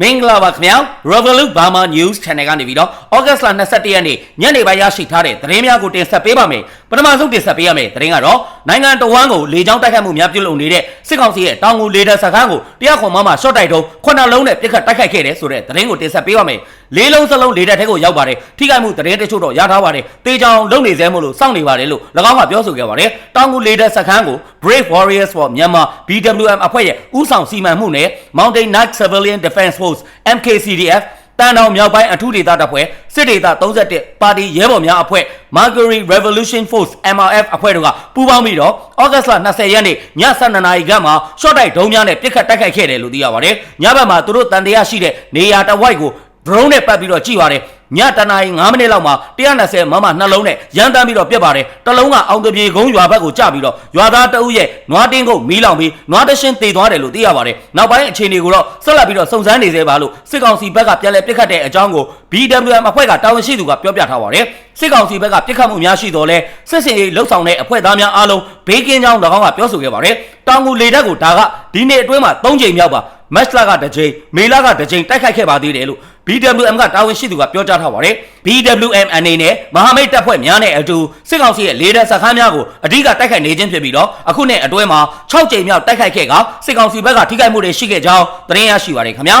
မင်္ဂလာပါခင်ဗျာ Revolut Burma News Channel ကနေပြီးတော့ August လ22ရက်နေ့ညနေပိုင်းရရှိထားတဲ့သတင်းများကိုတင်ဆက်ပေးပါမယ် ပထမဆုံးတင်ဆက်ပေးရမယ့်သတင်းကတော့နိုင်ငံတော်ဝန်ကိုလေကြောင်းတိုက်ခတ်မှုများပြုလုပ်နေတဲ့စစ်ကောင်စီရဲ့တောင်ငူလေတပ်စခန်းကိုတရားခွန်မမရှော့တိုက်တုံးခုနှစ်လုံးနဲ့ပြစ်ခတ်တိုက်ခိုက်ခဲ့တယ်ဆိုတဲ့သတင်းကိုတင်ဆက်ပေးပါမယ်လေးလုံးစလုံးလေတပ်ထဲကိုရောက်ပါတယ်ထိခိုက်မှုသတင်းတချို့တော့ရထားပါတယ်တေချောင်လုံနေစဲမို့လို့စောင့်နေပါတယ်လို့၎င်းကပြောဆိုခဲ့ပါတယ်တောင်ငူလေတပ်စခန်းကို Brave Warriors for Myanmar BWM အဖွဲ့ရဲ့ဦးဆောင်စီမံမှုနဲ့ Mountain Knight Civilian Defense Force MKCDF တန်တောင်မြောက်ပိုင်းအထူးဒေသတပ်ဖွဲ့စစ်ဒေသ31ပါတီရဲဘော်များအဖွဲ့ Mercury Revolution Force MRF အဖွဲ့တို့ကပူးပေါင်းပြီးတော့ဩဂတ်လ20ရက်နေ့ည7:00နာရီခန့်မှာရှော့တိုက်ဒုံးများနဲ့ပစ်ခတ်တိုက်ခိုက်ခဲ့တယ်လို့သိရပါတယ်။ညဘက်မှာသူတို့တန်တရားရှိတဲ့နေရာတစ်ဝိုက်ကို drone နဲ့ပတ်ပြီးတော့ကြည့်ပါတယ် ညတနာရီ9မိနစ်လောက်မှာ120မမနှလုံးနဲ့ရန်တမ်းပြီးတော့ပြက်ပါတယ်တလုံးကအောင်တပြေကုန်းရွာဘက်ကိုကျပြီးတော့ရွာသားတအုပ်ရဲ့နွားတင်းကုတ်မီးလောင်ပြီးနွားတရှင်းတေသွားတယ်လို့သိရပါတယ်နောက်ပိုင်းအခြေအနေကိုတော့ဆက်လက်ပြီးတော့စုံစမ်းနေသေးပါလို့စစ်ကောင်စီဘက်ကပြန်လည်ပြစ်ခတ်တဲ့အကြောင်းကို BWM အဖွဲ့ကတာဝန်ရှိသူကပြောပြထားပါတယ်စစ်ကောင်စီဘက်ကပြစ်ခတ်မှုများရှိတော့လဲစစ်စင်ရေးလှုပ်ဆောင်တဲ့အဖွဲ့သားများအားလုံးဘေးကင်းကြောင်း၎င်းကပြောဆိုခဲ့ပါတယ်တောင်ငူလေတပ်ကိုဒါကဒီနေ့အတွင်းမှာ3ချိန်မြောက်ပါမက်စလာကတစ်ချိန်မေလာကတစ်ချိန်တိုက်ခိုက်ခဲ့ပါသေးတယ်လို့ BWM ကတာဝန်ရှိသူကပြောကြားထားပါတယ် BWM အနေနဲ့မဟာမိတ်တပ်ဖွဲ့များနဲ့အတူစစ်ကောင်စီရဲ့လေတပ်စခန်းများကိုအဓိကတိုက်ခိုက်နေခြင်းဖြစ်ပြီးတော့အခုနဲ့အတွဲမှာ6ကြိမ်မြောက်တိုက်ခိုက်ခဲ့ကစစ်ကောင်စီဘက်ကထိခိုက်မှုတွေရှိခဲ့ကြောင်းသတင်းရရှိပါတယ်ခင်ဗျာ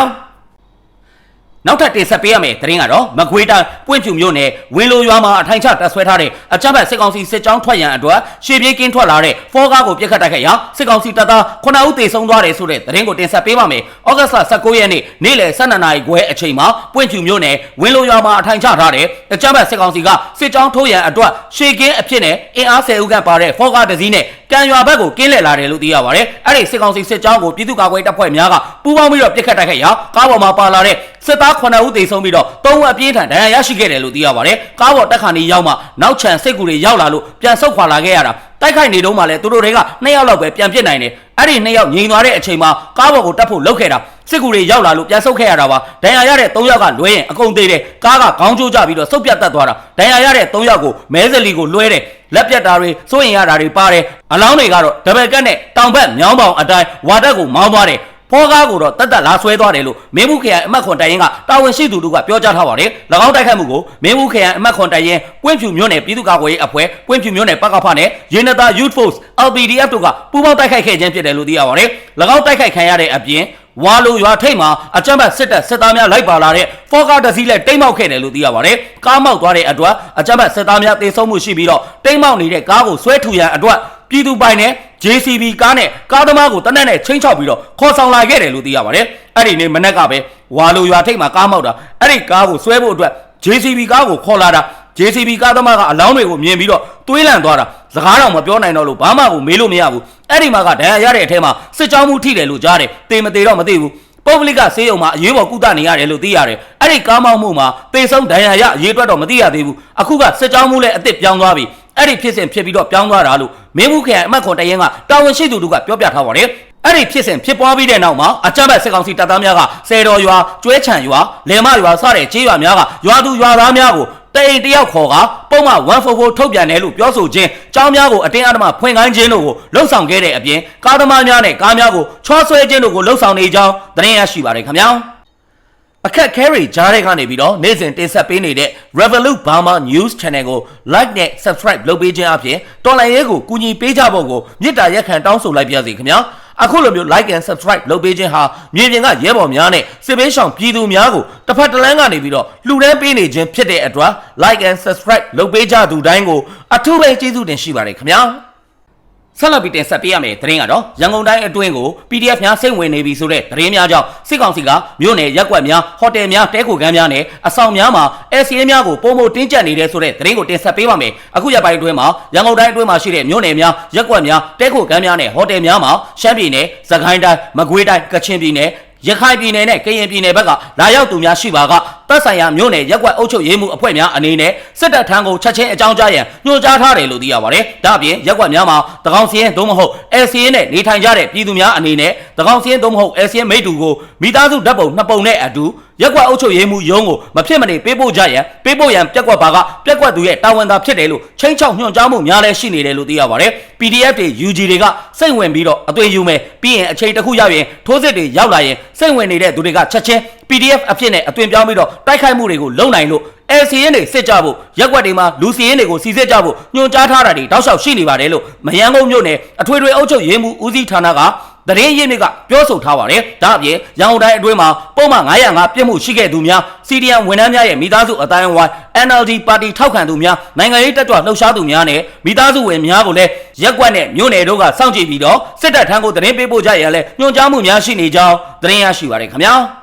နောက်ထပ်တင်ဆက်ပေးရမယ့်သတင်းကတော့မကွေးတိုင်းပွင့်ဖြူမြို့နယ်ဝင်းလိုရွာမှာအထိုင်ချတပ်ဆွဲထားတဲ့အကြမ်းဖက်စစ်ကောင်စီစစ်ကြောင်းထွက်ရန်အတွက်ရှေ့ပြေးကင်းထွက်လာတဲ့ဖောကားကိုပြစ်ခတ်တိုက်ခိုက်ရာစစ်ကောင်စီတပ်သား9ဦးသေဆုံးသွားတယ်ဆိုတဲ့သတင်းကိုတင်ဆက်ပေးပါမယ်။ဩဂတ်လ19ရက်နေ့နေ့လယ်12နာရီခွဲအချိန်မှာပွင့်ဖြူမြို့နယ်ဝင်းလိုရွာမှာအထိုင်ချထားတဲ့အကြမ်းဖက်စစ်ကောင်စီကစစ်ကြောင်းထိုးရန်အတွက်ရှေ့ကင်းအဖြစ်နဲ့အင်အား10ဦးခန့်ပါတဲ့ဖောကားတစ်စီးနဲ့ကံရွာဘက်ကိုကင်းလှည့်လာတယ်လို့သိရပါတယ်။အဲ့ဒီစစ်ကောင်စီစစ်ကြောင်းကိုပြည်သူ့ကာကွယ်တပ်ဖွဲ့များကပူးပေါင်းပြီးတော့ပြစ်ခတ်တိုက်ခိုက်ရာကားပေါ်မှာပါလာတဲ့ စစ်သား9ဦးသေဆုံးပြီးတော့3ဦးအပြင်းထန်ဒဏ်ရာရရှိခဲ့တယ်လို့သိရပါတယ်။ကားပေါ်တက်ခါနေရောက်မှနောက်ချန်စစ်ကူတွေရောက်လာလို့ပြန်ဆုတ်ခွာလာခဲ့ရတာတိုက်ခိုက်နေတော့မှလည်းသူတို့တွေက2ယောက်လောက်ပဲပြန်ပစ်နိုင်တယ်။အဲ့ဒီ2ယောက်ငြိမ်သွားတဲ့အချိန်မှာကားပေါ်ကိုတက်ဖို့လုပ်ခဲ့တာစစ်ကူတွေရောက်လာလို့ပြန်ဆုတ်ခဲ့ရတာပါ။ဒဏ်ရာရတဲ့3ယောက်ကလွဲရင်အကုန်သေးတယ်။ကားကခေါင်းကျိုးကြပြီးတော့ဆုတ်ပြတ်တက်သွားတာ။ဒဏ်ရာရတဲ့3ယောက်ကိုမဲစလီကိုလွှဲတယ်။လက်ပြတ်တာတွေစိုးရင်ရတာတွေပါတယ်။အလောင်းတွေကတော့ဒဘယ်ကတ်နဲ့တောင်ဘက်မြောင်းပေါင်အတိုင်းဝါတက်ကိုမောင်းသွားတယ်။ ဖောကားကိုတော့တတ်တတ်လာဆွဲသွားတယ်လို့မင်းမှုခရိုင်အမတ်ခွန်တိုင်ရင်ကတာဝန်ရှိသူတို့ကပြောကြားထားပါတယ်။၎င်းတိုက်ခိုက်မှုကိုမင်းမှုခရိုင်အမတ်ခွန်တိုင်ရင်ပွင့်ဖြူမြို့နယ်ပြည်သူ့ကာကွယ်ရေးအဖွဲ့ပွင့်ဖြူမြို့နယ်ပကဖနဲ့ရေနတာ Youth Force LPDF တို့ကပူးပေါင်းတိုက်ခိုက်ခဲ့ခြင်းဖြစ်တယ်လို့သိရပါတယ်။၎င်းတိုက်ခိုက်ခံရတဲ့အပြင်ဝါလိုရွာထိတ်မှာအကြမ်းဖက်စစ်တပ်စစ်သားများလိုက်ပါလာတဲ့ဖောကားတစ်စီးနဲ့တိမ်မောက်ခဲ့တယ်လို့သိရပါတယ်။ကားမောက်သွားတဲ့အတွက်အကြမ်းဖက်စစ်သားများတေဆုံးမှုရှိပြီးတော့တိမ်မောက်နေတဲ့ကားကိုဆွဲထူရန်အတွက် ပြည်သူပိုင်နဲ့ JCB ကားနဲ့ကားသမားကိုတနက်နဲ့ချင်းချောက်ပြီးတော့ခေါ်ဆောင်လာခဲ့တယ်လို့သိရပါတယ်။အဲ့ဒီနေ့မနက်ကပဲဝါလိုရွာထိတ်မှာကားမောက်တာအဲ့ဒီကားကိုဆွဲဖို့အတွက် JCB ကားကိုခေါ်လာတာ JCB ကားသမားကအလောင်းတွေကိုမြင်ပြီးတော့တွေးလန့်သွားတာစကားတော့မပြောနိုင်တော့လို့ဘာမှကိုမေးလို့မရဘူးအဲ့ဒီမှာကဒဏ်ရာရတဲ့အထဲမှာစစ်ကြောင်းမှုထိတယ်လို့ကြားတယ်တေမသေးတော့မသိဘူးပုဂ္ဂလိကဆေးရုံမှာအရေးပေါ်ကုသနေရတယ်လို့သိရတယ်အဲ့ဒီကားမောက်မှုမှာတေဆုံးဒဏ်ရာရအရေးအတွက်တော့မသိရသေးဘူးအခုကစစ်ကြောင်းမှုလည်းအစ်စ်ပြောင်းသွားပြီ အဲ့ဒီဖြစ်စဉ်ဖြစ်ပြီးတော့ပြောင်းသွားတာလို့မင်းမှုခရိုင်အမတ်ခွန်တရင်ကတာဝန်ရှိသူတို့ကပြောပြထားပါတယ်အဲ့ဒီဖြစ်စဉ်ဖြစ်ပွားပြီးတဲ့နောက်မှာအကြမ်းဖက်စစ်ကောင်စီတပ်သားများကဆယ်တော်ရွာကျွဲချံရွာလယ်မရွာစတဲ့ကျေးရွာများကရွာသူရွာသားများကိုတိန်တယောက်ခေါ်ကပုံမှန်144ထုတ်ပြန်တယ်လို့ပြောဆိုခြင်းကြောင်းများကိုအတင်းအဓမ္မဖွင့်ခိုင်းခြင်းတို့ကိုလှုံ့ဆော်ခဲ့တဲ့အပြင်ကားသမားများနဲ့ကားများကိုချောဆွဲခြင်းတို့ကိုလှုံ့ဆော်နေကြောင်းသတင်းရရှိပါတယ်ခင်ဗျာ အခက်ခဲတွေကြားတဲ့ကနေပြီးတော့နေ့စဉ်တင်ဆက်ပေးနေတဲ့ Revolut Burma News Channel ကို like နဲ့ subscribe လုပ်ပေးခြင်းအပြင်တော်လိုင်းရဲကိုကူညီပေးကြဖို့ကိုမေတ္တာရက်ခံတောင်းဆိုလိုက်ပါရစေခင်ဗျာအခုလိုမျိုး like and subscribe လုပ်ပေးခြင်းဟာမြေပြင်ကရဲဘော်များနဲ့စစ်ပေးဆောင်ပြည်သူများကိုတစ်ဖက်တစ်လမ်းကနေပြီးတော့လှူဒန်းပေးနေခြင်းဖြစ်တဲ့အတွက် like and subscribe လုပ်ပေးကြသူတိုင်းကိုအထူးပဲကျေးဇူးတင်ရှိပါတယ်ခင်ဗျာ ဆက်လက်ပြီးတင်ဆက်ပေးရမယ့်သတင်းကတော့ရန်ကုန်တိုင်းအတွင်းကို PDF များစိတ်ဝင်နေပြီဆိုတဲ့သတင်းများကြောင့်စစ်ကောင်စီကမြို့နယ်ရက်ကွက်များဟိုတယ်များတဲခိုခန်းများနဲ့အဆောင်များမှာ SCA များကိုပုံမတင်းကျပ်နေတဲ့ဆိုတဲ့သတင်းကိုတင်ဆက်ပေးပါမယ်အခုရက်ပိုင်းအတွင်းမှာရန်ကုန်တိုင်းအတွင်းမှာရှိတဲ့မြို့နယ်များရက်ကွက်များတဲခိုခန်းများနဲ့ဟိုတယ်များမှာရှမ်းပြည်နယ်၊စကိုင်းတိုင်း၊မကွေးတိုင်း၊ကချင်ပြည်နယ်ရခိုင်ပြည်နယ်နဲ့ကရင်ပြည်နယ်ဘက်ကလာရောက်သူများရှိပါကတ သက်ဆိုင်ရာမြို့နယ်ရက်ကွက်အုပ်ချုပ်ရေးမှုအဖွဲ့များအနေနဲ့စစ်တပ်ထံကိုချက်ချင်းအကြောင်းကြားရန်ညွှန်ကြားထားတယ်လို့သိရပါတယ်။ဒါ့အပြင်ရက်ကွက်များမှာတကောင်စီရင်သို့မဟုတ် LCN နဲ့နေထိုင်ကြတဲ့ပြည်သူများအနေနဲ့တကောင်စီရင်သို့မဟုတ် LCN မိတ္တူကိုမိသားစုဓာတ်ပုံနှစ်ပုံနဲ့အတူ ရက်ကွက်အုပ်ချုပ်ရေးမှုရုံးကိုမဖြစ်မနေပေးပို့ကြရန်ပေးပို့ရန်ပြက်ကွက်ပါကပြက်ကွက်သူရဲ့တာဝန်သာဖြစ်တယ်လို့ချင်းချောက်ညွှန်ကြားမှုများလည်းရှိနေတယ်လို့သိရပါတယ်။ PDF တွေ UG တွေကစိတ်ဝင်ပြီးတော့အသွင်ယူမယ်ပြီးရင်အချိန်တစ်ခုရောက်ရင်ထိုးစစ်တွေရောက်လာရင်စိတ်ဝင်နေတဲ့သူတွေကချက်ချင်း PDF အဖြစ်နဲ့အသွင်ပြောင်းပြီးတော့တိုက်ခိုက်မှုတွေကိုလုပ်နိုင်လို့ LC ရင်းတွေစစ်ကြဖို့ရက်ွက်တွေမှာလူစီရင်းတွေကိုစီစစ်ကြဖို့ညွှန်ကြားထားတာတွေတောက်လျှောက်ရှိနေပါတယ်လို့မယန်းကုန်းမြို့နယ်အထွေထွေအုပ်ချုပ်ရေးမှူးဦးစီးဌာနက တရင်ရင်းမြစ်ကပြောဆိုထားပါတယ်။ဒါအပြင်ရန်ကုန်တိုင်းအတွင်းမှာပုံမှန်905ပြစ်မှုရှိခဲ့သူများ CDM ဝန်ထမ်းများရဲ့မိသားစုအတိုင်းအဝိုင်း NLD ပါတီထောက်ခံသူများနိုင်ငံရေးတက်ကြွလှုပ်ရှားသူများနဲ့မိသားစုဝင်များကိုလည်းရက်ကွက်နဲ့မြို့နယ်တို့ကစောင့်ကြည့်ပြီးတော့စစ်တပ်ထံကိုတရင်ပေးပို့ကြရန်လဲညွှန်ကြားမှုများရှိနေကြောင်းတရင်ရရှိပါတယ်ခင်ဗျာ။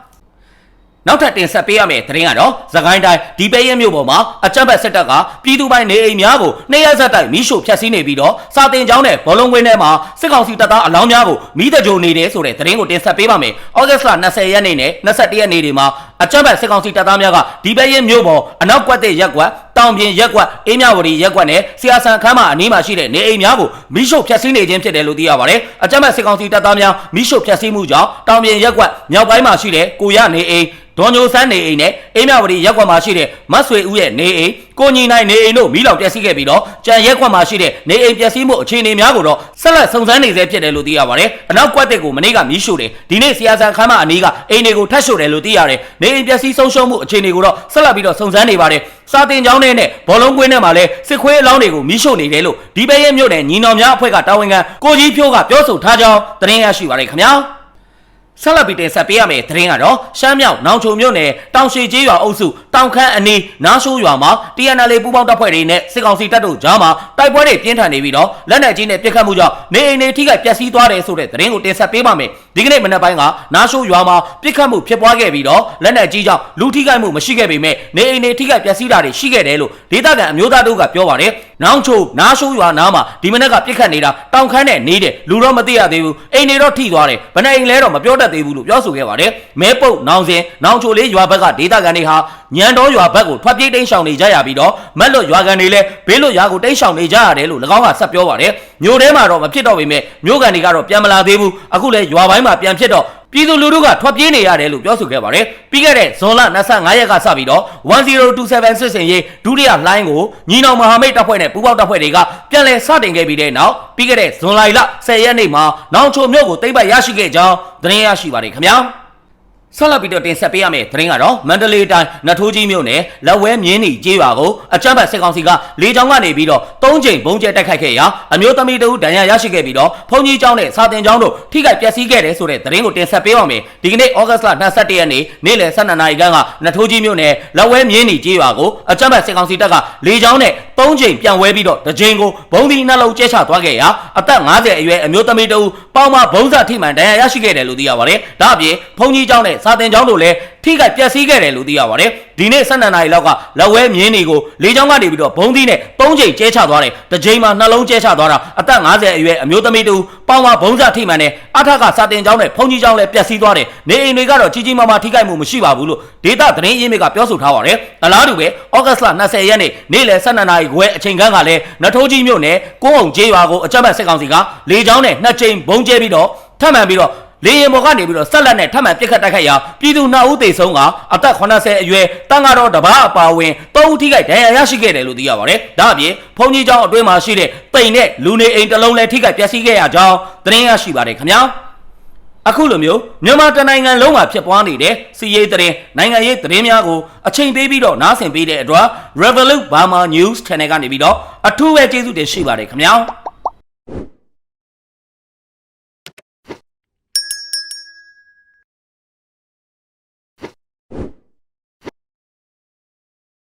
နောက်ထပ်တင်ဆက်ပေးရမယ့်သတင်းကတော့သခိုင်းတိုင်းဒီပဲရဲမြို့ပေါ်မှာအကြမ်းဖက်စစ်တပ်ကပြည်သူပိုင်းနေအိမ်များကိုနှစ်ရက်ဆက်တိုက်မီးရှို့ဖျက်ဆီးနေပြီးတော့စာတင်ကျောင်းနဲ့ဘောလုံးကွင်းထဲမှာစစ်ကောင်စီတပ်သားအလောင်းများကိုမီးတကြိုနေတယ်ဆိုတဲ့သတင်းကိုတင်ဆက်ပေးပါမယ်။ဩဂတ်စ်လ20ရက်နေ့နဲ့21ရက်နေ့တွေမှာ အကြမ်းဖက်စစ်ကောင်စီတပ်သားများကဒီပဲရဲမြို့ပေါ်အနောက်ကွက်တဲ့ရက်ကွက်တောင်ပြင်ရက်ကွက်အေးမြဝတီရက်ကွက်နဲ့ဆီယာဆန်ခမ်းမအနီးမှာရှိတဲ့နေအိမ်များကိုမီးရှို့ဖျက်ဆီးနေခြင်းဖြစ်တယ်လို့သိရပါတယ်။အကြမ်းဖက်စစ်ကောင်စီတပ်သားများမီးရှို့ဖျက်ဆီးမှုကြောင့်တောင်ပြင်ရက်ကွက်မြောက်ပိုင်းမှာရှိတဲ့ကိုရနေအိမ်ဒေါ်ညိုစန်းနေအိမ်နဲ့အိမ်မြဝတီရက်ကွက်မှာရှိတဲ့မတ်ဆွေဦးရဲ့နေအိမ် ကိုညီနိုင်နေအိမ်တို့မိလောင်ပျက်စီးခဲ့ပြီးတော့ကြံရက်ကွက်မှာရှိတဲ့နေအိမ်ပျက်စီးမှုအခြေအနေများကိုတော့ဆက်လက်စုံစမ်းနေဆဲဖြစ်တယ်လို့သိရပါတယ်။အနောက်ကွက်တဲ့ကိုမနေ့ကမီးရှို့တယ်ဒီနေ့ဆီယာဆန်ခမ်းမအနီးကအိမ်တွေကိုထပ်ရှို့တယ်လို့သိရတယ်။နေအိမ်ပျက်စီးဆုံးရှုံးမှုအခြေအနေကိုတော့ဆက်လက်ပြီးတော့စုံစမ်းနေပါတယ်။စာတင်ကျောင်းထဲနဲ့ဘောလုံးကွင်းထဲမှာလည်းစစ်ခွေးအလောင်းတွေကိုမီးရှို့နေတယ်လို့ဒီပဲရဲ့မြို့နယ်ညီနောင်များအဖွဲ့ကတာဝန်ခံကိုကြီးဖြိုးကပြောဆိုထားကြောင်းသတင်းရရှိပါရခင်ဗျာ။ ဆက်လက်ပြီးတင်ဆက်ပေးရမယ့်သတင်းကတော့ရှမ်းမြောက်နောင်ချုံမြို့နယ်တောင်ရှိကျေးရွာအုပ်စုတောင်ခမ်းအနီးနားရှိုးရွာမှာ TNL ပူးပေါင်းတပ်ဖွဲ့တွေနဲ့စစ်ကောင်စီတပ်တို့ကြားမှာတိုက်ပွဲတွေပြင်းထန်နေပြီးတော့လက်နက်ကြီးနဲ့ပစ်ခတ်မှုကြောင့်နေအိမ်တွေထိခိုက်ပျက်စီးသွားတယ်ဆိုတဲ့သတင်းကိုတင်ဆက်ပေးပါမယ်ဒီကနေ့မနက်ပိုင်းကနားရှိုးရွာမှာပစ်ခတ်မှုဖြစ်ပွားခဲ့ပြီးတော့လက်နက်ကြီးကြောင့်လူထိခိုက်မှုမရှိခဲ့ပေမဲ့နေအိမ်တွေထိခိုက်ပျက်စီးတာတွေရှိခဲ့တယ်လို့ဒေသခံအမျိုးသားတို့ကပြောပါတယ်နောင်ချိုနားရှိုးရွာနားမှာဒီမနက်ကပြစ်ခတ်နေတာတောင်ခမ်းနဲ့နေတယ်လူတော့မသိရသေးဘူးအိမ်တွေတော့ထိသွားတယ်ဘယ်နဲ့အိမ်လဲတော့မပြောတတ်သေးဘူးလို့ပြောဆိုခဲ့ပါတယ်မဲပုတ်နောင်စင်နောင်ချိုလေးရွာဘက်ကဒေသခံတွေဟာညံတော်ရွာဘက်ကိုထွက်ပြေးတိမ်းရှောင်နေကြရပြီးတော့မက်လွတ်ရွာကန်တွေလည်းဘေးလွတ်ရွာကိုတိမ်းရှောင်နေကြရတယ်လို့၎င်းကဆက်ပြောပါတယ်မြို့ထဲမှာတော့မဖြစ်တော့ပေမဲ့မြို့ကန်တွေကတော့ပြန်မလာသေးဘူးအခုလဲရွာပိုင်းမှာပြန်ဖြစ်တော့ ပြည်သူလူထုကထွက်ပြေးနေရတယ်လို့ပြောဆိုခဲ့ပါတယ်။ပြီးခဲ့တဲ့ဇွန်လ25ရက်ကစပြီးတော့1027စစ်စင်ရေးဒုတိယလိုင်းကိုညီနောင်မဟာမိတ်တပ်ဖွဲ့နဲ့ပူးပေါင်းတပ်ဖွဲ့တွေကပြန်လည်စတင်ခဲ့ပြီးတဲ့နောက်ပြီးခဲ့တဲ့ဇွန်လလ10ရက်နေ့မှာနောင်ချိုမြို့ကိုသိမ်းပိုက်ရရှိခဲ့ကြောင်းသတင်းရရှိပါတယ်ခင်ဗျာ။ ဆက်လက်ပြီးတော့တင်ဆက်ပေးရမယ့်သတင်းကတော့မန္တလေးတိုင်းနထိုးကြီးမြို့နယ်လက်ဝဲမြင်းနီကျေးရွာကိုအကြမ်းဖက်စစ်ကောင်စီကလေကြောင်းကနေပြီးတော့၃ချိန်ဘုံကျဲတိုက်ခိုက်ခဲ့ရာအမျိုးသမီးတဦးဒဏ်ရာရရှိခဲ့ပြီးတော့ဖုန်ကြီးကျောင်းနဲ့စာတင်ကျောင်းတို့ထိခိုက်ပျက်စီးခဲ့တယ်ဆိုတဲ့သတင်းကိုတင်ဆက်ပေးပါမယ်ဒီကနေ့ဩဂတ်စ်လ22ရက်နေ့နေ့လယ်12နာရီခန့်ကနထိုးကြီးမြို့နယ်လက်ဝဲမြင်းနီကျေးရွာကိုအကြမ်းဖက်စစ်ကောင်စီတပ်ကလေကြောင်းနဲ့၃ချိန်ပြန်ဝဲပြီးတော့တစ်ချိန်ကိုဘုံဒီနှလုံးကျဲချသွားခဲ့ရာအသက်50အရွယ်အမျိုးသမီးတဦးပေါင်မဘုံစထိမှန်ဒဏ်ရာရရှိခဲ့တယ်လို့သိရပါတယ်ဒါအပြင်ဖုန်ကြီးကျောင်းနဲ့စာတင်ကျောင်းတို့လည်းထိခိုက်ပျက်စီးခဲ့တယ်လို့သိရပါတယ်ဒီနေ့12နာရီလောက်ကလက်ဝဲမြင်းတွေကိုလေကြောင်းကနေပြီးတော့ဘုံသီးနဲ့၃ချိန်ကျဲချသွားတယ်တစ်ချိန်မှာနှလုံးကျဲချသွားတာအသက်50အရွယ်အမျိုးသမီးတူပေါင်မဘုံစထိမှန်နဲ့အထက်ကစာတင်ကျောင်းနဲ့ဖုန်ကြီးကျောင်းလည်းပျက်စီးသွားတယ်နေအိမ်တွေကတော့ကြီးကြီးမားမားထိခိုက်မှုမရှိပါဘူးလို့ဒေတာသတင်းရင်းမြစ်ကပြောဆိုထားပါတယ်အလားတူပဲဩဂတ်စ်လ20ရက်နေ့နေ့လယ်12နာရီခွဲအချိန်ခန့်ကလည်းနထိုးကြီးမြို့နယ်ကိုအောင်ကျေးရွာကိုအကြမ်းဖက်စစ်ကောင်စီကလေကြောင်းနဲ့နှစ်ချိန်ဘုံကျဲပြီးတော့ထပ်မံပြီးတော့ လေရင်ပေါ်ကနေပြီးတော့ဆက်လက်နဲ့ထပ်မံပြစ်ခတ်တိုက်ခိုက်ရာပြည်သူနှစ်ဦးသေဆုံးကအသက်80အရွယ်တန်ကတော့တပားအပါဝင်၃ဦးထိခိုက်ဒဏ်ရာရရှိခဲ့တယ်လို့သိရပါတယ်။ဒါအပြင်ဘုံကြီးကျောင်းအတွင်းမှာရှိတဲ့တိမ်နဲ့လူနေအိမ်တစ်လုံးလည်းထိခိုက်ပျက်စီးခဲ့ရကြောင်းသတင်းရရှိပါတယ်ခင်ဗျာ။အခုလိုမျိုးမြန်မာတနိုင်ငံလုံးမှာဖြစ်ပွားနေတဲ့စီးရေးသတင်းနိုင်ငံရေးသတင်းများကိုအချိန်ပေးပြီးတော့နားဆင်ပေးတဲ့အတွက် Revolut Burma News Channel ကနေပြီးတော့အထူးပဲကျေးဇူးတင်ရှိပါတယ်ခင်ဗျာ။